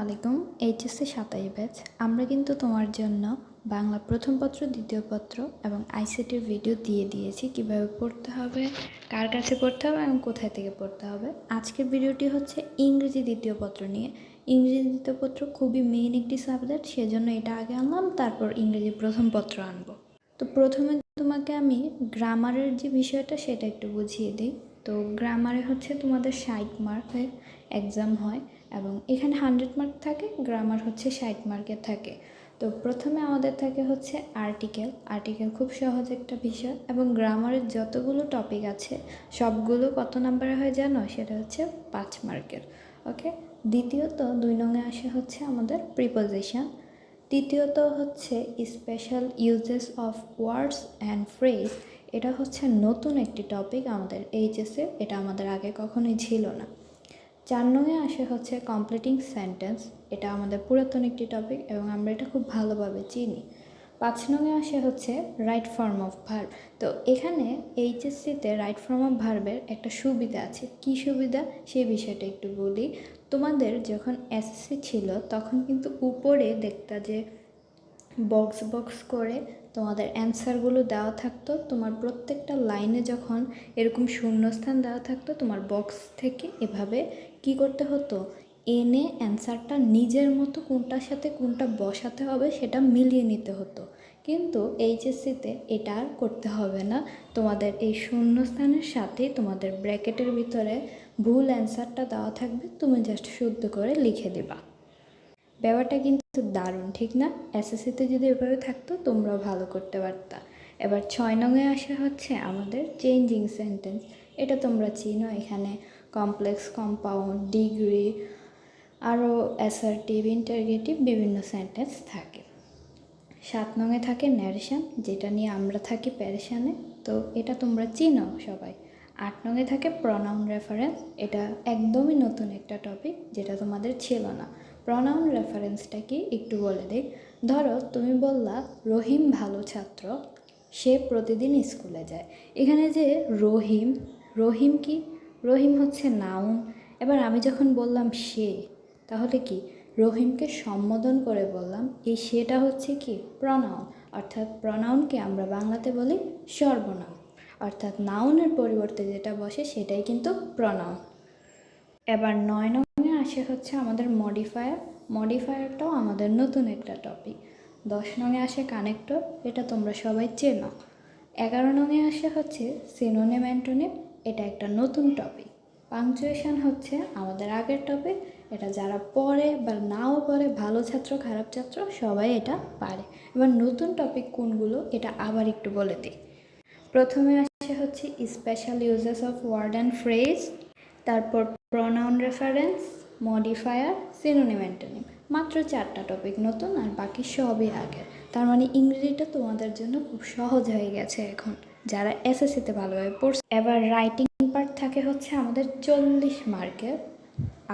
আলাইকুম, এইচএসসি সাতাশ ব্যাচ। আমরা কিন্তু তোমার জন্য বাংলা প্রথম পত্র, দ্বিতীয় পত্র এবং আইসিটির ভিডিও দিয়ে দিয়েছি, কীভাবে পড়তে হবে, কার কাছে পড়তে হবে এবং কোথায় থেকে পড়তে হবে। আজকের ভিডিওটি হচ্ছে ইংরেজি দ্বিতীয় পত্র নিয়ে। ইংরেজি দ্বিতীয় পত্র খুবই মেইন একটি সাবজেক্ট সেজন্য এটা আগে আনলাম, তারপর ইংরেজি প্রথম পত্র আনব। তো প্রথমে তোমাকে আমি গ্রামারের যে বিষয়টা, সেটা একটু বুঝিয়ে দিই। তো গ্রামারে হচ্ছে তোমাদের ষাট মার্কের এক্সাম হয় এবং এখানে হান্ড্রেড মার্ক থাকে গ্রামার হচ্ছে ষাট মার্কের থাকে। তো প্রথমে আমাদের থাকে হচ্ছে আর্টিকেল আর্টিকেল খুব সহজ একটা বিষয় এবং গ্রামারের যতগুলো টপিক আছে, সবগুলো কত নাম্বারে হয় জানো? সেটা হচ্ছে পাঁচ মার্কের ওকে দ্বিতীয়ত দুই নঙে আসে হচ্ছে আমাদের প্রিপোজিশন তৃতীয়ত হচ্ছে special uses of words and phrase এটা হচ্ছে নতুন একটি টপিক আমাদের এইচএসে এটা আমাদের আগে কখনোই ছিল না। চার নঙে আসে হচ্ছে কমপ্লিটিং সেন্টেন্স এটা আমাদের পুরাতন একটি টপিক এবং আমরা এটা খুব ভালোভাবে চিনি। পাঁচ নঙে আসে হচ্ছে রাইট ফর্ম অফ ভার্ব তো এখানে এইচএসসিতে রাইট ফর্ম অফ ভার্বের একটা সুবিধা আছে। কি সুবিধা? সেই বিষয়টা একটু বলি। তোমাদের যখন এসএসসি ছিল, তখন কিন্তু উপরে দেখতা যে বক্স বক্স করে তোমাদের অ্যান্সারগুলো দেওয়া থাকতো। তোমার প্রত্যেকটা লাইনে যখন এরকম শূন্যস্থান দেওয়া থাকতো, তোমার বক্স থেকে এভাবে কি করতে হতো? এনে অ্যান্সারটা নিজের মতো কোনটার সাথে কোনটা বসাতে হবে সেটা মিলিয়ে নিতে হতো। কিন্তু এইচএসসিতে এটা আর করতে হবে না। তোমাদের এই শূন্যস্থানের সাথে তোমাদের ব্র্যাকেটের ভিতরে ভুল অ্যান্সারটা দেওয়া থাকবে, তুমি জাস্ট শুদ্ধ করে লিখে দিবা। ব্যাপারটা কিন্তু দারুণ, ঠিক না? এসএসসিতে যদি এভাবে থাকতো, তোমরাও ভালো করতে পারতা। এবার ছয় নঙে আসা হচ্ছে আমাদের চেঞ্জিং সেন্টেন্স এটা তোমরা চিনো, এখানে কমপ্লেক্স কম্পাউন্ড ডিগ্রি আরও অ্যাসার্টিভ ইন্টারগেটিভ বিভিন্ন সেন্টেন্স থাকে। সাত নঙে থাকে ন্যারেশন যেটা নিয়ে আমরা থাকি প্যারেশানে তো এটা তোমরা চিনো সবাই। আট নঙে থাকে প্রনাউন রেফারেন্স এটা একদমই নতুন একটা টপিক যেটা তোমাদের ছিল না। প্রনাউন রেফারেন্সটা কি একটু বলে দিই। ধরো, তুমি বললা, রহিম ভালো ছাত্র, সে প্রতিদিন স্কুলে যায়। এখানে যে রহিম রহিম কি? রহিম হচ্ছে নাউন এবার আমি যখন বললাম সে, তাহলে কি? রহিমকে সম্বোধন করে বললাম, এই সেটা হচ্ছে কি? প্রনাউন অর্থাৎ প্রনাউনকে আমরা বাংলাতে বলি সর্বনাম। অর্থাৎ নাউনের পরিবর্তে যেটা বসে, সেটাই কিন্তু প্রনাউন এবার নয় নঙে আসে হচ্ছে আমাদের মডিফায়ার। মডিফায়ারটাও আমাদের নতুন একটা টপিক দশ নঙে আসে কানেক্টর এটা তোমরা সবাই চেনো। এগারো নঙে আসে হচ্ছে সিনোনেম অ্যান্টোনিম এটা একটা নতুন টপিক পাংচুয়েশন হচ্ছে আমাদের আগের টপিক এটা যারা পড়ে বা নাও পড়ে, ভালো ছাত্র, খারাপ ছাত্র, সবাই এটা পারে। এবার নতুন টপিক কোনগুলো, এটা আবার একটু বলে দিই। প্রথমে আসে হচ্ছে special uses of word and phrase তারপর প্রনাউন রেফারেন্স মডিফায়ার সিনোনিম মাত্র চারটা টপিক নতুন আর বাকি সবই আগের। তার মানে ইংরেজিটা তোমাদের জন্য খুব সহজ হয়ে গেছে এখন। যারা এসএসসিতে ভালোভাবে পড়ছে, এবার রাইটিং পার্ট থাকে হচ্ছে আমাদের চল্লিশ মার্কের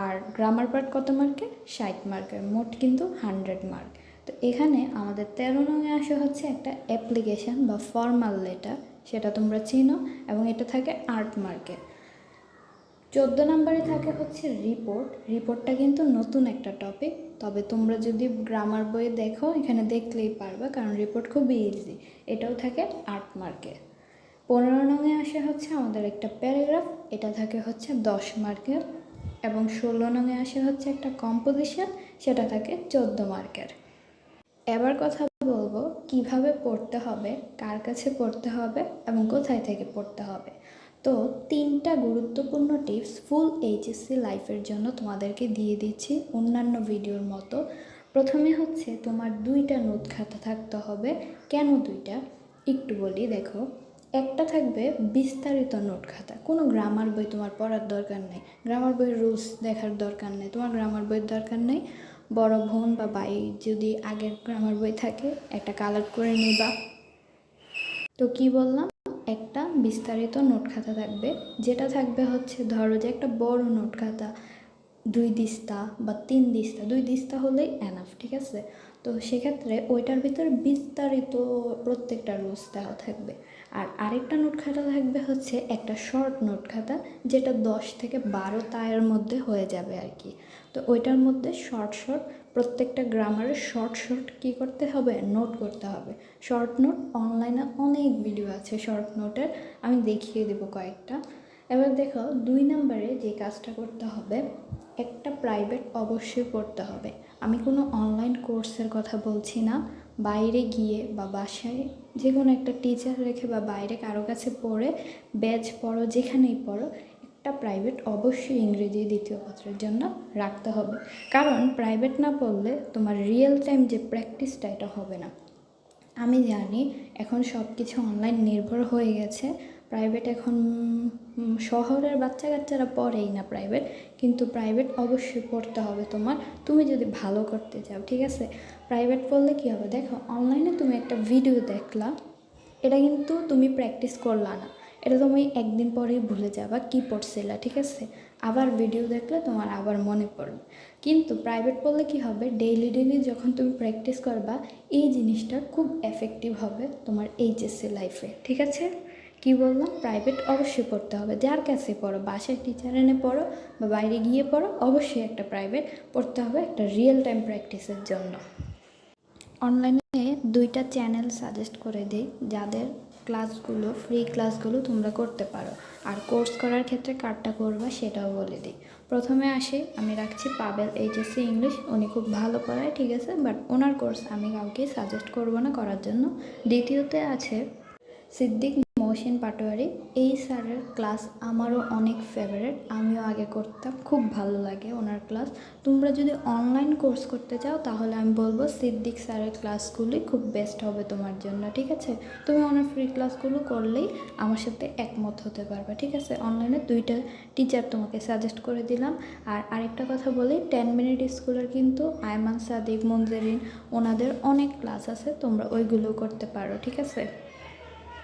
আর গ্রামার পার্ট কত মার্কের ষাট মার্কের মোট কিন্তু হান্ড্রেড মার্ক। তো এখানে আমাদের তেরো নঙে আসে হচ্ছে একটা অ্যাপ্লিকেশান বা ফর্মাল লেটার সেটা তোমরা চিনো এবং এটা থাকে আর্ট মার্কের চোদ্দ নম্বরে থাকে হচ্ছে রিপোর্ট রিপোর্টটা কিন্তু নতুন একটা টপিক তবে তোমরা যদি গ্রামার বইয়ে দেখো, এখানে দেখলেই পারবে, কারণ রিপোর্ট খুবই ইজি এটাও থাকে আট মার্কে পনেরো নঙে আসে হচ্ছে আমাদের একটা প্যারাগ্রাফ এটা থাকে হচ্ছে দশ মার্কের। এবং ষোলো নঙে আসে হচ্ছে একটা কম্পোজিশন সেটা থাকে চোদ্দ মার্কের। এবার কথা বলব, কীভাবে পড়তে হবে, কার কাছে পড়তে হবে, এবং কোথায় থেকে পড়তে হবে। তো তিনটা গুরুত্বপূর্ণ টিপস ফুল এইচএসসি লাইফের জন্য তোমাদেরকে দিয়ে দিচ্ছি অন্যান্য ভিডিওর মতো। প্রথমে হচ্ছে তোমার দুইটা নোট খাতা থাকতে হবে। কেন দুইটা? একটু বলি, দেখো। একটা থাকবে বিস্তারিত নোট খাতা। কোনো গ্রামার বই তোমার পড়ার দরকার নেই। গ্রামার বইয়ের রুলস দেখার দরকার নেই। তোমার গ্রামার বইয়ের দরকার নেই। বড় বোন বা বাই যদি আগের গ্রামার বই থাকে, একটা কালার করে নিবা। তো কি বললাম? একটা বিস্তারিত নোট খাতা থাকবে। যেটা থাকবে হচ্ছে, ধরো যে একটা বড় নোট খাতা, দুই দিস্তা বা তিন দিস্তা, দুই দিস্তা হলেই অ্যানাফ ঠিক আছে? তো সেক্ষেত্রে ওইটার ভিতরে বিস্তারিত প্রত্যেকটা রুলস দেওয়া থাকবে। আর আরেকটা নোট খাতা থাকবে হচ্ছে একটা শর্ট নোট খাতা, যেটা দশ থেকে বারো তায়ের মধ্যে হয়ে যাবে আর কি। তো ওইটার মধ্যে শর্ট শর্ট প্রত্যেকটা গ্রামারের শর্ট শর্ট কী করতে হবে? নোট করতে হবে। শর্ট নোট অনলাইনে অনেক ভিডিও আছে শর্ট নোটের আমি দেখিয়ে দেবো কয়েকটা। এবার দেখো, দুই নম্বরে যে কাজটা করতে হবে, একটা প্রাইভেট অবশ্যই পড়তে হবে। আমি কোনো অনলাইন কোর্সের কথা বলছি না। বাইরে গিয়ে বা বাসায় যে কোনো একটা টিচার রেখে বা বাইরে কারও কাছে পড়ে ব্যাচ পড়ো, যেখানেই পড়ো, একটা প্রাইভেট অবশ্যই ইংরেজি দ্বিতীয় পত্রের জন্য রাখতে হবে। কারণ প্রাইভেট না পড়লে তোমার রিয়েল টাইম যে প্র্যাকটিসটা এটা হবে না। আমি জানি এখন সব কিছু অনলাইন নির্ভর হয়ে গেছে। প্রাইভেট এখন শহরের বাচ্চা কাচ্চারা পড়েই না প্রাইভেট কিন্তু প্রাইভেট অবশ্যই পড়তে হবে তোমার। তুমি যদি ভালো করতে চাও, ঠিক আছে? প্রাইভেট পড়লে কী হবে? দেখো অনলাইনে তুমি একটা ভিডিও দেখলা, এটা কিন্তু তুমি প্র্যাকটিস করলা না। এটা তুমি একদিন পরেই ভুলে যাবা কী পড়ছিলা, ঠিক আছে? আবার ভিডিও দেখলে তোমার আবার মনে পড়বে। কিন্তু প্রাইভেট পড়লে কী হবে? ডেইলি ডেইলি যখন তুমি প্র্যাকটিস করবা, এই জিনিসটা খুব এফেক্টিভ হবে তোমার এইচএসসি লাইফে ঠিক আছে? কি বললাম প্রাইভেট অবশ্যই পড়তে হবে। যার কাছে পড়ো, বাসায় টিচার এনে পড়ো বা বাইরে গিয়ে পড়ো, অবশ্যই একটা প্রাইভেট পড়তে হবে একটা রিয়েল টাইম প্র্যাকটিসের জন্য। অনলাইনে দুইটা চ্যানেল সাজেস্ট করে দিই, যাদের ক্লাসগুলো ফ্রি ক্লাসগুলো তোমরা করতে পারো। আর কোর্স করার ক্ষেত্রে কারটা করবা সেটাও বলে দিই। প্রথমে আসি, আমি রাখছি পাবেল এইচএসসি ইংলিশ, উনি খুব ভালো পড়ায়, ঠিক আছে? বাট ওনার কোর্স আমি কাউকে সাজেস্ট করব না করার জন্য। দ্বিতীয়তে আছে সিদ্দিক মহসিন পাটোয়ারি, এই স্যারের ক্লাস আমারও অনেক ফেভারেট আমিও আগে করতাম, খুব ভালো লাগে ওনার ক্লাস। তোমরা যদি অনলাইন কোর্স করতে চাও, তাহলে আমি বলব সিদ্দিক স্যারের ক্লাসগুলি খুব বেস্ট হবে তোমার জন্য, ঠিক আছে? তুমি ওনার ফ্রি ক্লাসগুলো করলেই আমার সাথে একমত হতে পারবে, ঠিক আছে? অনলাইনে দুইটা টিচার তোমাকে সাজেস্ট করে দিলাম। আর আরেকটা কথা বলি টেন মিনিট স্কুলের কিন্তু আয়মান সাদিক, মঞ্জেরিন, ওনাদের অনেক ক্লাস আছে, তোমরা ওইগুলো করতে পারো, ঠিক আছে?